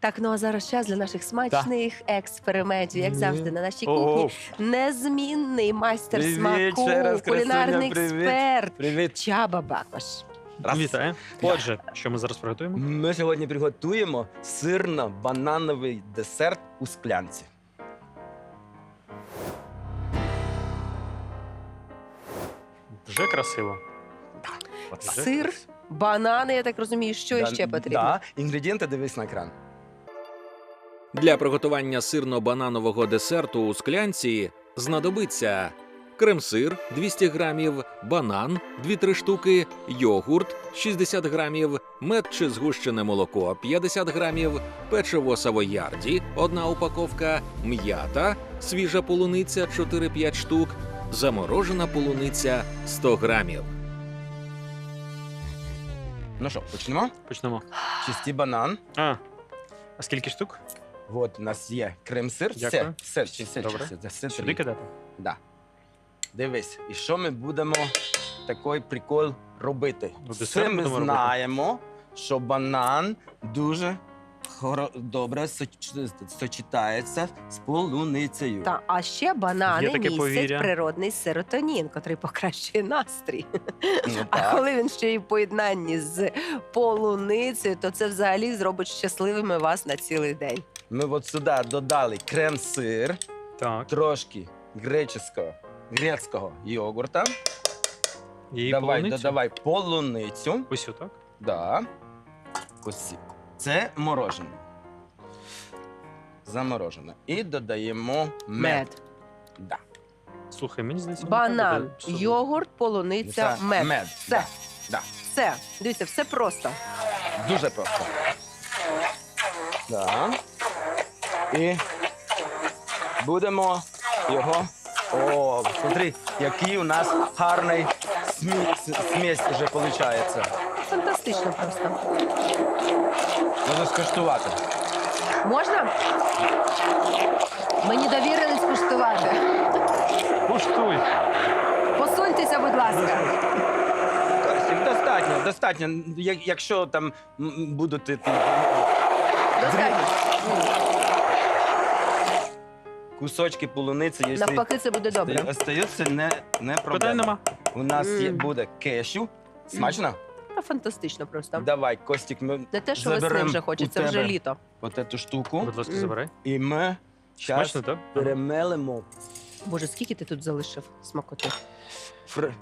Так, ну а зараз час для наших смачних експериментів, як завжди, на нашій Ого. кухні. Незмінний майстер Привіт, смаку, ще раз, кулінарний привіт. експерт Привіт. Чаба Бакош. Раз. Вітаю. Отже, що ми зараз приготуємо? Ми сьогодні приготуємо сирно-банановий десерт у склянці. Вже красиво. Отак. Сир, банани, я так розумію, що Да, ще потрібно. Да. Інгредієнти дивись на екран. Для приготування сирно-бананового десерту у склянці знадобиться крем-сир 200 грамів, банан 2-3 штуки, йогурт 60 грамів, мед чи згущене молоко 50 грамів, печиво савоярді 1 упаковка, м'ята, свіжа полуниця 4-5 штук, заморожена полуниця 100 грамів. Ну що, почнемо? Почнемо. Чистий банан. А, а скільки штук? От у нас є крем-сир. Дякую. Все, Добре. все, Сюди кидати? Да. Дивись, і що ми будемо такий прикол робити? Ну, Все ми будемо робити. знаємо, що банан дуже хоро- добре соч- сочетається з полуницею. Та, а ще банани Є таке містять повір'я. природний серотонін, котрий покращує настрій. Ну, А так. коли він ще й в поєднанні з полуницею, то це взагалі зробить щасливими вас на цілий день. Ми от сюди додали крем-сир, Так. трошки греческого, грецького йогурта. І давай, полуницю? додавай полуницю. Ось отак. Да. Ось. Це морожене. Заморожене. І додаємо мед. Мед. Да. Слухай, мені здається, Банан, буде йогурт, полуниця, Це мед. мед. Все. Да. Да. Все. Дивіться, все просто. Дуже просто. Да. І будемо його. О, смотри, який у нас гарний смі... с- смесь вже виходить. Фантастично просто. Можна скуштувати. Можна? Мені довірили скуштувати. Куштуй. Посуньтеся, будь ласка. Достатньо, достатньо. Якщо там будуть Достатньо. Кусочки полуниці, якщо Навпаки, це буде добре. остаються, не, не Питань проблема. нема. У нас є, Мм. буде кешю. Смачно? Та Фантастично просто. Давай, Костік, ми Не те, що весни Заберем вже у хочеться, вже літо. от цю штуку. Будь ласка, Мгм. забирай. І ми зараз Смачно, так? перемелимо Боже, скільки ти тут залишив смакоти? фр...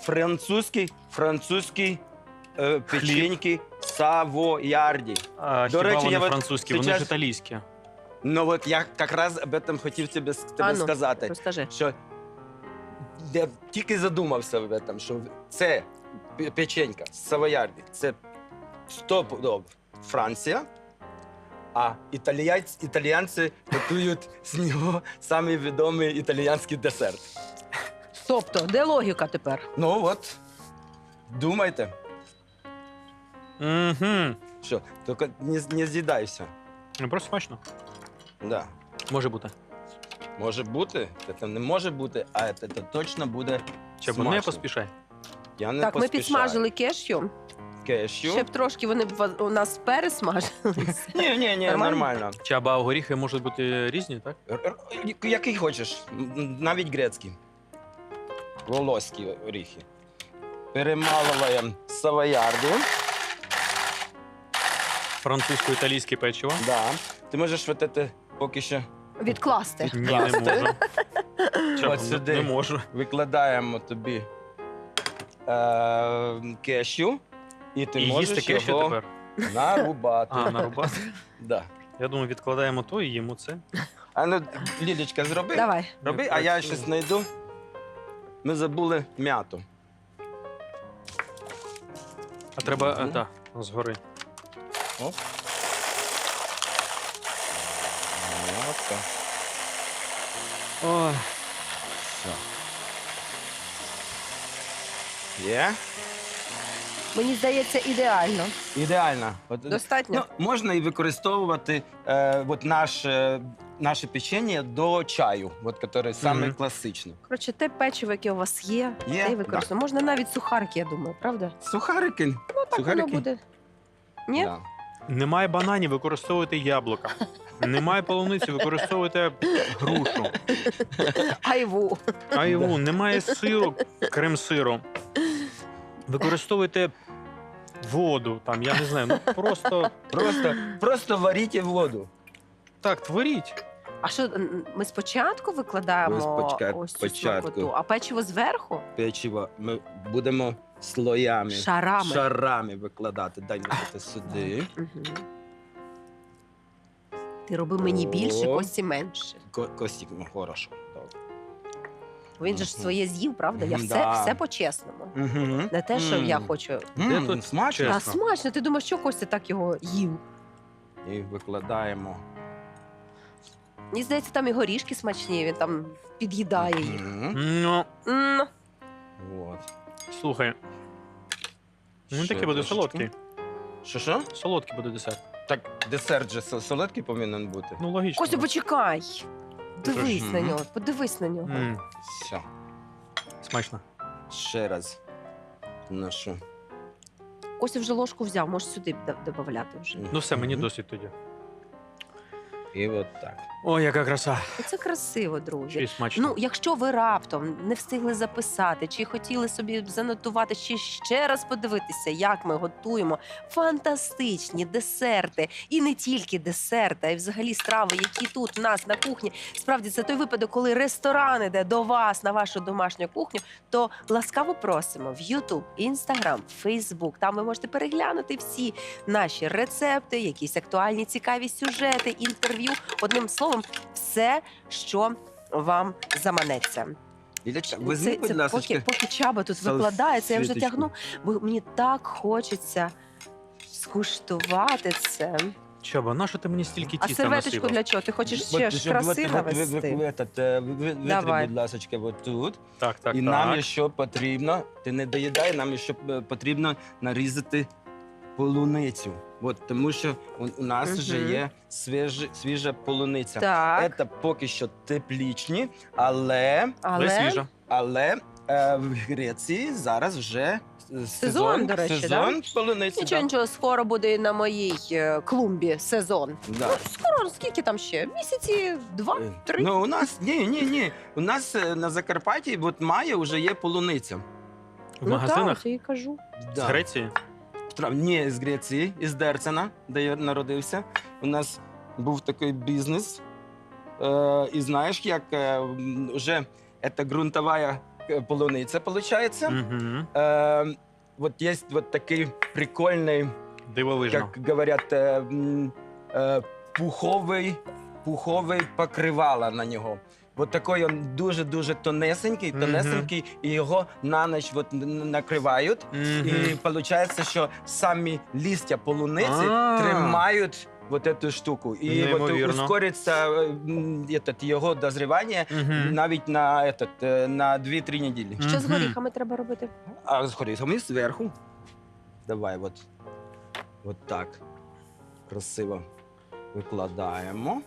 французький, французький е, печеньки савоярді. А, До хіба речі, вони я от французькі, вони ж італійські. Ну от я якраз об этом хотів тебе, тебе А ну, сказати. Розкажи. що я тільки задумався в этом, що це печенька з савоярді, це стопудов Франція, а італіянці, італіянці готують з нього самий відомий італіянський десерт. Тобто, де логіка тепер? Ну от, думайте, Угу. що, тільки не, не з'їдайся. Ну, просто смачно. Да. Може бути. Може бути, це не може бути, а це, це точно буде смачно. не поспішай. Я не так, ми поспішаю. підсмажили кешю. Кешю. Ще б трошки вони б ва- у нас пересмажилися. Ні, ні, ні, Нормально? нормально. Чаба, а горіхи можуть бути різні, так? Р- р- Який хочеш, м, навіть грецький. Волоські оріхи. Перемалуємо савоярду. Французько-італійське печиво. Да. Ти можеш вот это поки що Відкласти. Ні, не можу. От не- сюди. не можу. викладаємо тобі е, кешю, і ти І можеш їсти кешю його тепер. нарубати. А, нарубати. Да. Я думаю, відкладаємо то і їмо це. А ну, Лілечка, зроби. Давай. Роби, а я щось знайду. Ми забули м'яту. А треба, Мгм. а, так, згори. Оп. Ой. Все. Є? Мені здається, ідеально. Ідеально. От, Достатньо. ну, можна і використовувати е, от наше, наше печення до чаю, от, який саме Мгм. класичний. Коротше, те печиво, яке у вас є, Є, те і використовуємо. Можна навіть сухарки, я думаю, правда? Сухарики. Ну так воно буде. Ні? Да. Немає бананів, використовуйте яблука. Немає полуниці, використовуйте грушу. Айву. Айву, немає сиру, крем-сиру. Використовуйте воду, там, я не знаю, ну просто Просто, просто варіть воду. так, творіть. А що м, ми спочатку викладаємо Ми спочатку- ось цю спочатку. смакоту, а печиво зверху Печиво ми будемо слоями, шарами. шарами викладати. Дай мені це сюди. Мгм. Ти роби мені більше, О. Кості менше. Ко- Костік, ну хорошо. Добре. Він же ж Мгм. своє з'їв, правда? Я Мгм, все, да. все по-чесному. Угу. Не те, що я хочу. Де тут смачно. Та Чесно. смачно, ти думаєш, що Костя так його їв? І викладаємо. Мені здається, там і горішки смачні, він там під'їдає їх. Мгм. Ну, М, От. слухай. Він Ще такий буде солодкий. Що що? Солодкий буде десерт. Так, десерт же со- солодкий повинен бути. Ну, логічно. Костя, почекай. Дивись Мгм. на нього, подивись на нього. М, Все. смачно. Ще раз. Ношу. Костя вже ложку взяв, можеш сюди д- додавати вже. Ну все, мені Мгм. досить тоді. І от так. Ой, яка краса. Це красиво, друзі. Ще смачно. Ну, якщо ви раптом не встигли записати, чи хотіли собі занотувати, чи ще раз подивитися, як ми готуємо фантастичні десерти, і не тільки десерти, а й взагалі страви, які тут у нас на кухні. Справді це той випадок, коли ресторан іде до вас на вашу домашню кухню. То ласкаво просимо в YouTube, Instagram, Facebook. Там ви можете переглянути всі наші рецепти, якісь актуальні цікаві сюжети, інтерв'ю. Одним словом, все, що вам заманеться. Ілячка, Це, візьми, будь це ласка. поки, поки чаба тут викладається, я вже тягну, бо мені так хочеться скуштувати це. Чаба, на що ти мені стільки А тіста серветочку насипав? для чого? Ти хочеш ще ж краси ви- ви- навести? ви- е, ви- ви- Витри, будь ласка, от тут. Так, так, І так. нам ще потрібно, ти не доїдай, нам ще е, потрібно нарізати полуницю. От, тому що у, у нас Мгм. вже є свіжа, свіжа полуниця. Так, Це поки що теплічні, але, Але але свіжа. але е, в Греції зараз вже сезон, Сезон, до речі, сезон полуниці. нічого, да. нічого, скоро буде і на моїй е, клумбі сезон. Да. Ну, скоро, скільки там ще? Місяці два, Е, три. Ну, у нас ні, ні, ні. У нас е, на Закарпатті от має вже є полуниця. В ну магазинах так, я і кажу. з Греції. Ні, з Греції, із Дерцена, де я народився. У нас був такий бізнес. Е, і знаєш, як е, вже це ґрунтова е, полуниця, виходить. Угу. Е, вот есть вот такий прикольний, Дивовижно. як говорять, е, м, е, пуховий, пуховий покривала на нього. От такий він дуже-дуже тонесенький, Мгм. тонесенький, і його на ніч от н- накривають. Мгм. І виходить, що самі листя полуниці А. тримають вот эту штуку. І от Неймовірно. ускориться е, м, этот, його дозрівання Мгм. навіть на, этот, е, на 2-3 неділі. Що з Мгм. горіхами треба робити? А з горіхами зверху. Давай, от, от так. Красиво викладаємо.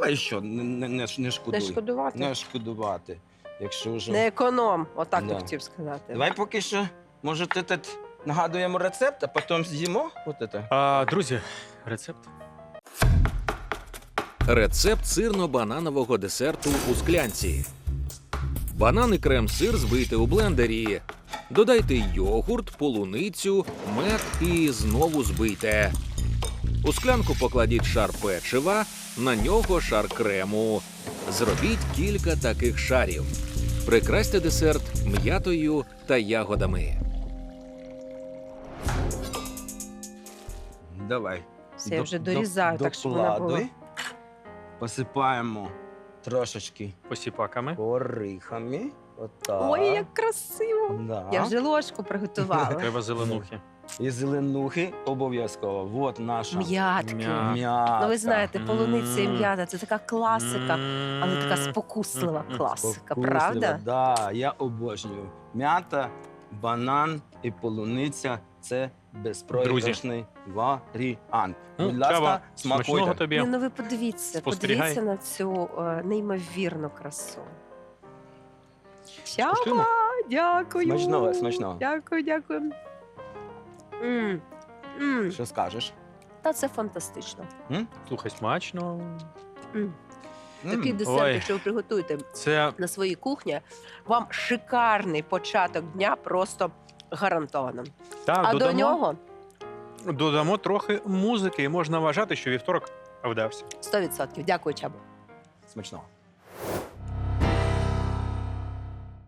Давай ще, не, не, не, ш- не шкодуй. Не шкодувати. Не шкодувати. Якщо вже. Не економ, отак Да. хотів сказати. Давай поки що, може, этот, нагадуємо рецепт, а потім з'їмо. От це. А, друзі, рецепт. Рецепт сирно-бананового десерту у склянці. Банан і крем-сир збийте у блендері. Додайте йогурт, полуницю, мед і знову збийте. У склянку покладіть шар печива, на нього шар крему. Зробіть кілька таких шарів. Прикрасьте десерт м'ятою та ягодами. Давай. Все, я До- вже до- дорізаю, так щоб вона була. Посипаємо трошечки Посіпаками. орихами. Отак. Ой, як красиво! Да. Я вже ложку приготувала. Треба зеленухи. І зеленухи обов'язково. От наша М'ятки. М'я- м'ята. Ну, ви знаєте, полуниця і М. м'ята це така класика, але така спокуслива класика, Спокуслива, правда? Да, я обожнюю. М'ята, банан і полуниця це безпроіграшний варіант. Ну, Будь ласка, Чаба, смачного смакуйте. тобі. Ну, ну ви подивіться, Спостерігай. подивіться на цю е, неймовірну красу. Скуштуємо? дякую. Смачного, смачного. Дякую, дякую. М, м. Що скажеш? Та це фантастично. Слухай, смачно. М. М. Такий десерт, Ой. якщо ви приготуєте Це на своїй кухні, вам шикарний початок дня просто гарантовано. так, а додамо, до нього додамо трохи музики, і можна вважати, що вівторок вдався. 100%. Дякую, Чабо. Смачного.